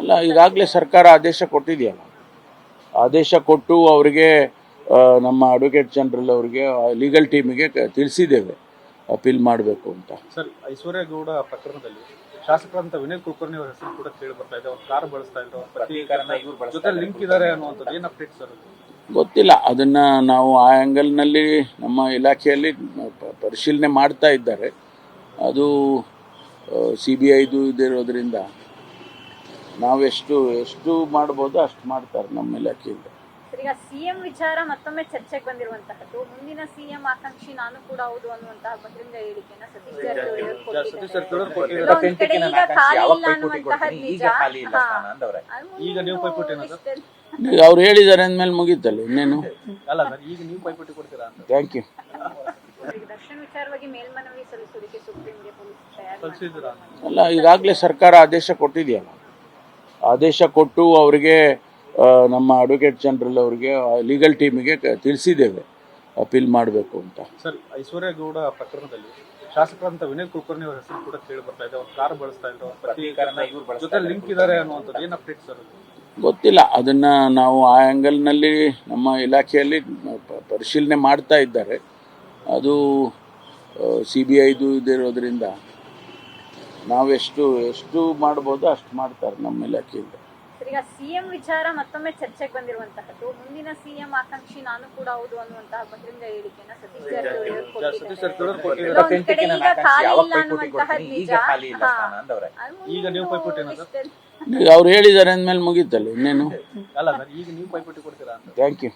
ಅಲ್ಲ ಈಗಾಗಲೇ ಸರ್ಕಾರ ಆದೇಶ ಕೊಟ್ಟಿದೆಯಲ್ಲ. ಆದೇಶ ಕೊಟ್ಟು ಅವರಿಗೆ ನಮ್ಮ ಅಡ್ವೊಕೇಟ್ ಜನರಲ್ ಅವರಿಗೆ ಲೀಗಲ್ ಟೀಮಿಗೆ ತಿಳಿಸಿದ್ದೇವೆ. ಅಪೀಲ್ ಮಾಡಬೇಕು ಅಂತ. ಸರ್ ಐಶ್ವರ್ಯಗೌಡ ಪ್ರಕರಣದಲ್ಲಿ ಶಾಸಕರಂತ ವಿನಯ್ ಕುಲಕರ್ಣಿ ಅವರ ಹೆಸರು ಕೂಡ ಕೇಳಿ ಬರ್ತಾ ಇದೆ. ಅವ್ರು ಕಾರ್ ಬಳಸ್ತಾ ಇದ್ರು. ಜೊತೆ ಲಿಂಕ್ ಇದ್ದಾರೆ. ಅನ್ನುವಂಥದ್ದು. ಏನು ಅಪ್ಡೇಟ್ ಸರ್? ಗೊತ್ತಿಲ್ಲ. ಅದನ್ನ ನಾವು ಆ ಆ್ಯಂಗಲ್ನಲ್ಲಿ ನಮ್ಮ ಇಲಾಖೆಯಲ್ಲಿ ಪರಿಶೀಲನೆ ಮಾಡ್ತಾ ಇದ್ದಾರೆ. ಅದು ಸಿ ಬಿ ಐದು ಇದಿರೋದ್ರಿಂದ ನಾವೆಷ್ಟು ಎಷ್ಟು ಮಾಡ್ಬೋದು ಅಷ್ಟು ಮಾಡ್ತಾರೆ ನಮ್ಮ ಇಲಾಖೆಯಿಂದ. ಸರ್, ಈಗ ಸಿಎಂ ವಿಚಾರ ಮತ್ತೊಮ್ಮೆ ಚರ್ಚೆಗೆ ಬಂದಿರುವಂತಹದ್ದು. ಮುಂದಿನ ಸಿಎಂ ಆಕಾಂಕ್ಷಿ ನಾನು ಕೂಡ ಹೌದು ಅನ್ನುವಂತಹ ಬಹಿರಂಗ ಹೇಳಿಕೆನ ಸತೀಶ್ ಜಾರಕಿಹೊಳಿ ಅವರು ಹೇಳಿದ್ದಾರೆ ಅಂದ್ಮೇಲೆ ಮುಗೀತಲ್ಲ ಇನ್ನೇನು? ಅಲ್ಲ ಸರ್ ಈಗ ನೀವು ಪೈಪೋಟಿ ಕೊಡ್ತೀರಾ ಥ್ಯಾಂಕ್ ಯು ದರ್ಶನ ವಿಚಾರವಾಗಿ ಮೇಲ್ಮನವಿ ಸಲ್ಲಿಸೋದಕ್ಕೆ ಸುಪ್ರೀಂಗೆ ಅಲ್ಲ ಈಗಾಗಲೇ ಸರ್ಕಾರ ಆದೇಶ ಕೊಟ್ಟಿದೆಯಲ್ಲ. ಆದೇಶ ಕೊಟ್ಟು ಅವರಿಗೆ ನಮ್ಮ ಅಡ್ವೊಕೇಟ್ ಜನರಲ್ ಅವರಿಗೆ ಲೀಗಲ್ ಟೀಮಿಗೆ ತಿಳಿಸಿದ್ದೇವೆ. ಅಪೀಲ್ ಮಾಡಬೇಕು ಅಂತ. ಸರ್ ಐಶ್ವರ್ಯ ಗೌಡ ಪ್ರಕರಣದಲ್ಲಿ ಶಾಸಕರಂತ ವಿನಯ್ ಕುಲಕರ್ಣಿ ಅವರ ಹೆಸರು ಕೂಡ ಕೇಳಿ ಬರ್ತಾ ಇದೆ. ಅವ್ರು ಕಾರ್ ಬಳಸ್ತಾ ಇದ್ರು. ಜೊತೆ ಲಿಂಕ್ ಇದಾರೆ ಅನ್ನುವಂಥದ್ದು. ಏನು ಅಪ್ಡೇಟ್ ಸರ್ ಗೊತ್ತಿಲ್ಲ. ಅದನ್ನ ನಾವು ಆ ಆ್ಯಂಗಲ್ನಲ್ಲಿ ನಮ್ಮ ಇಲಾಖೆಯಲ್ಲಿ ಪ- ಪರಿಶೀಲನೆ ಮಾಡ್ತಾ ಇದ್ದಾರೆ. ಅದು ಸಿ ಬಿ ಐದು ಇದಿರೋದ್ರಿಂದ. ನಾವೆಷ್ಟು ಎಷ್ಟು ಮಾಡ್ಬೋದು ಅಷ್ಟು ಮಾಡ್ತಾರೆ ನಮ್ಮ ಇಲಾಖೆಯಿಂದ. ಸರ್, ಈಗ ಸಿಎಂ ವಿಚಾರ ಮತ್ತೊಮ್ಮೆ ಚರ್ಚೆಗೆ ಬಂದಿರುವಂತಹದ್ದು. ಮುಂದಿನ ಸಿಎಂ ಆಕಾಂಕ್ಷಿ ನಾನು ಕೂಡ ಹೌದು ಅನ್ನುವಂತಹ ಬಹಿರಂಗ ಹೇಳಿಕೆನ ಸತೀಶ್ ಜಾರಕಿಹೊಳಿ ಅವರು ಹೇಳಿದ್ದಾರೆ ಅಂದ್ಮೇಲೆ ಮುಗೀತಲ್ಲ ಇನ್ನೇನು? ಅಲ್ಲ ಸರ್ ಈಗ ನೀವು ಪೈಪೋಟಿ ಕೊಡ್ತೀರಾ ಥ್ಯಾಂಕ್ ಯು